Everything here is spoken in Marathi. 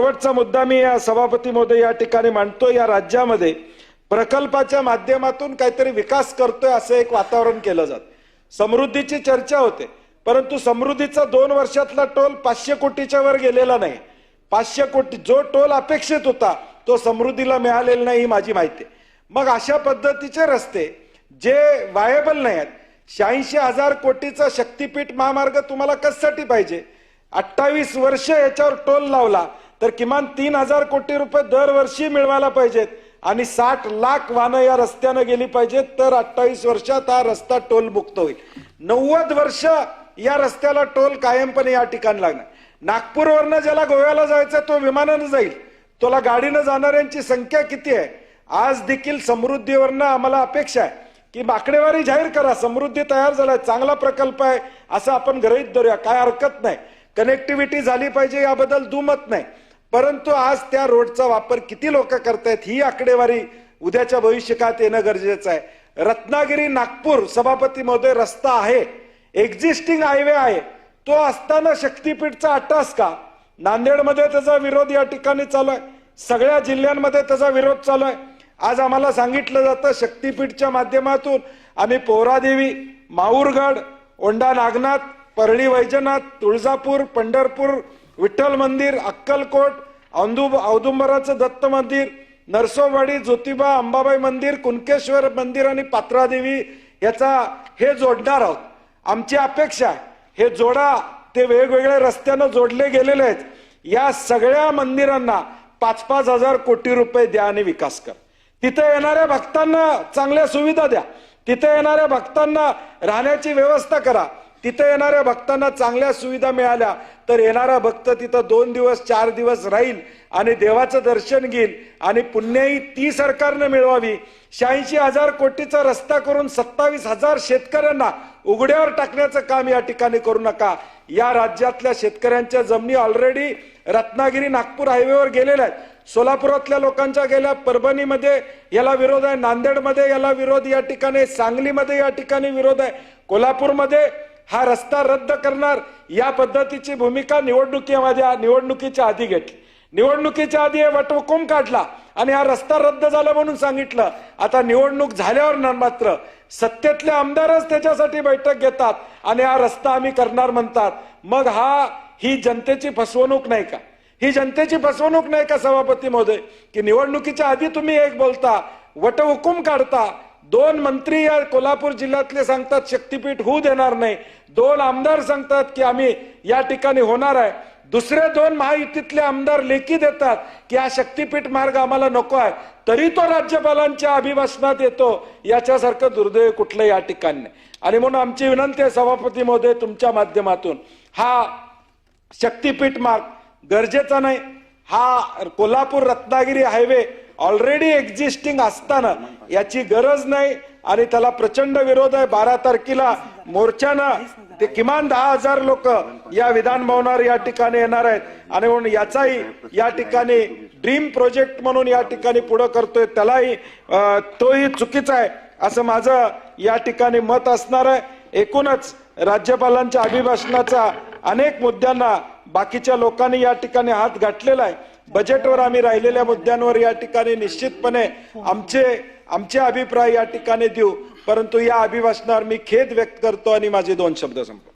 शेवटचा मुद्दा मी या सभापती महोदय या ठिकाणी मांडतो या राज्यामध्ये प्रकल्पाच्या माध्यमातून काहीतरी विकास करतोय असं एक वातावरण केलं जात. समृद्धीची चर्चा होते. परंतु समृद्धीचा दोन वर्षातला टोल पाचशे कोटीच्या वर गेलेला नाही. पाचशे कोटी जो टोल अपेक्षित होता तो समृद्धीला मिळालेला नाही ही माझी माहिती मग अशा पद्धतीचे रस्ते जे वायबल नाही आहेत शहाऐंशी हजार कोटीचा शक्तीपीठ महामार्ग तुम्हाला कशासाठी पाहिजे? अठ्ठावीस वर्ष याच्यावर टोल लावला तर किमान तीन हजार कोटी रुपये दरवर्षी मिळवायला पाहिजेत. आणि साठ लाख वाहनं या रस्त्यानं गेली पाहिजेत तर अठ्ठावीस वर्षात हा रस्ता टोल मुक्त होईल. नव्वद वर्ष या रस्त्याला टोल कायमपणे या ठिकाणी लागणार. नागपूरवरनं ज्याला गोव्याला जायचं तो विमानानं जाईल. तुला गाडीनं जाणाऱ्यांची संख्या किती आहे? आज देखील समृद्धीवरनं आम्हाला अपेक्षा आहे की आकडेवारी जाहीर करा समृद्धी तयार झालाय चांगला प्रकल्प आहे असं आपण गृहित धरूया. काय हरकत नाही. कनेक्टिव्हिटी झाली पाहिजे याबद्दल दुमत नाही. परंतु आज त्या रोडचा वापर किती लोक करतायत ही आकडेवारी उद्याच्या भविष्यकाळात येणं गरजेचं आहे. रत्नागिरी नागपूर सभापती महोदय रस्ता आहे. एक्झिस्टिंग हायवे आहे. तो असताना शक्तीपीठचा अट्टास का? नांदेडमध्ये त्याचा विरोध या ठिकाणी चालू आहे. सगळ्या जिल्ह्यांमध्ये त्याचा विरोध चालू आहे. आज आम्हाला सांगितलं जातं शक्तीपीठच्या माध्यमातून आम्ही पोहरादेवी माहूरगड ओंडा नागनाथ परळी वैजनाथ तुळजापूर पंढरपूर विठ्ठल मंदिर अक्कलकोट औंदु औदुंबराचं दत्त मंदिर नरसोबावाडी ज्योतिबा अंबाबाई मंदिर कुणकेश्वर मंदिर आणि पात्रादेवी याचा हे जोडणार आहोत. आमची अपेक्षा आहे. हे जोडा ते वेगवेगळ्या रस्त्यानं जोडले गेलेले आहेत. या सगळ्या मंदिरांना पाच पाच हजार कोटी रुपये द्या आणि विकास कर. तिथे येणाऱ्या भक्तांना चांगल्या सुविधा द्या. तिथे येणाऱ्या भक्तांना राहण्याची व्यवस्था करा. तिथं येणाऱ्या भक्तांना चांगल्या सुविधा मिळाल्या तर येणारा भक्त तिथं दोन दिवस चार दिवस राहील आणि देवाचं दर्शन घेईल आणि पुण्याही ती सरकारनं मिळवावी. शहाऐंशी हजार कोटीचा रस्ता करून सत्तावीस हजार शेतकऱ्यांना उघड्यावर टाकण्याचं काम या ठिकाणी करू नका. या राज्यातल्या शेतकऱ्यांच्या जमिनी ऑलरेडी रत्नागिरी नागपूर हायवेवर गेलेल्या आहेत. सोलापुरातल्या लोकांच्या गेल्या परभणीमध्ये याला विरोध आहे नांदेडमध्ये याला विरोध या ठिकाणी सांगलीमध्ये या ठिकाणी विरोध आहे. कोल्हापूरमध्ये हा रस्ता रद्द करणार या पद्धतीची भूमिका निवडणुकीमध्ये निवडणुकीच्या आधी घेतली. निवडणुकीच्या आधी वटहुकूम काढला आणि हा रस्ता रद्द झाला म्हणून सांगितलं. आता निवडणूक झाल्यावर मात्र सत्तेतले आमदारच त्याच्यासाठी बैठक घेतात आणि हा रस्ता आम्ही करणार म्हणतात. मग हा ही जनतेची फसवणूक नाही का? ही जनतेची फसवणूक नाही का सभापती महोदय? की निवडणुकीच्या आधी तुम्ही एक बोलता वटहुकूम काढता दोन मंत्री या कोल्हापूर जिल्ह्यातले सांगतात शक्तीपीठ होऊ देणार नाही. दोन आमदार सांगतात की आम्ही या ठिकाणी होणार आहे. दुसरे दोन महायुतीतले आमदार लेखी देतात की हा शक्तीपीठ मार्ग आम्हाला नको आहे. तरी तो राज्यपालांच्या अभिभाषणात येतो. याच्यासारखं दुर्दैव कुठलं या ठिकाणी नाही. आणि म्हणून आमची विनंती आहे सभापती महोदय तुमच्या माध्यमातून. हा शक्तीपीठ मार्ग गरजेचा नाही. हा Kolhapur Ratnagiri highway already existing असताना याची गरज नाही आणि त्याला प्रचंड विरोध आहे. बारा तारखेला मोर्चानं ते किमान दहा हजार लोक या विधानभवनावर या ठिकाणी येणार आहेत. आणि म्हणून याचाही या ठिकाणी ड्रीम प्रोजेक्ट म्हणून या ठिकाणी पुढे करतोय. त्यालाही तोही चुकीचा आहे असं माझं या ठिकाणी मत असणार आहे. एकूणच राज्यपालांच्या अभिभाषणाचा अनेक मुद्द्यांना बाकीच्या लोकांनी या ठिकाणी हात गाठलेला आहे. बजेटवर आम्ही राहिलेल्या मुद्द्यांवर या ठिकाणी निश्चितपणे आमचे आमचे अभिप्राय या ठिकाणी देऊ. परंतु या अभिभाषणावर मी खेद व्यक्त करतो आणि माझे दोन शब्द संपतो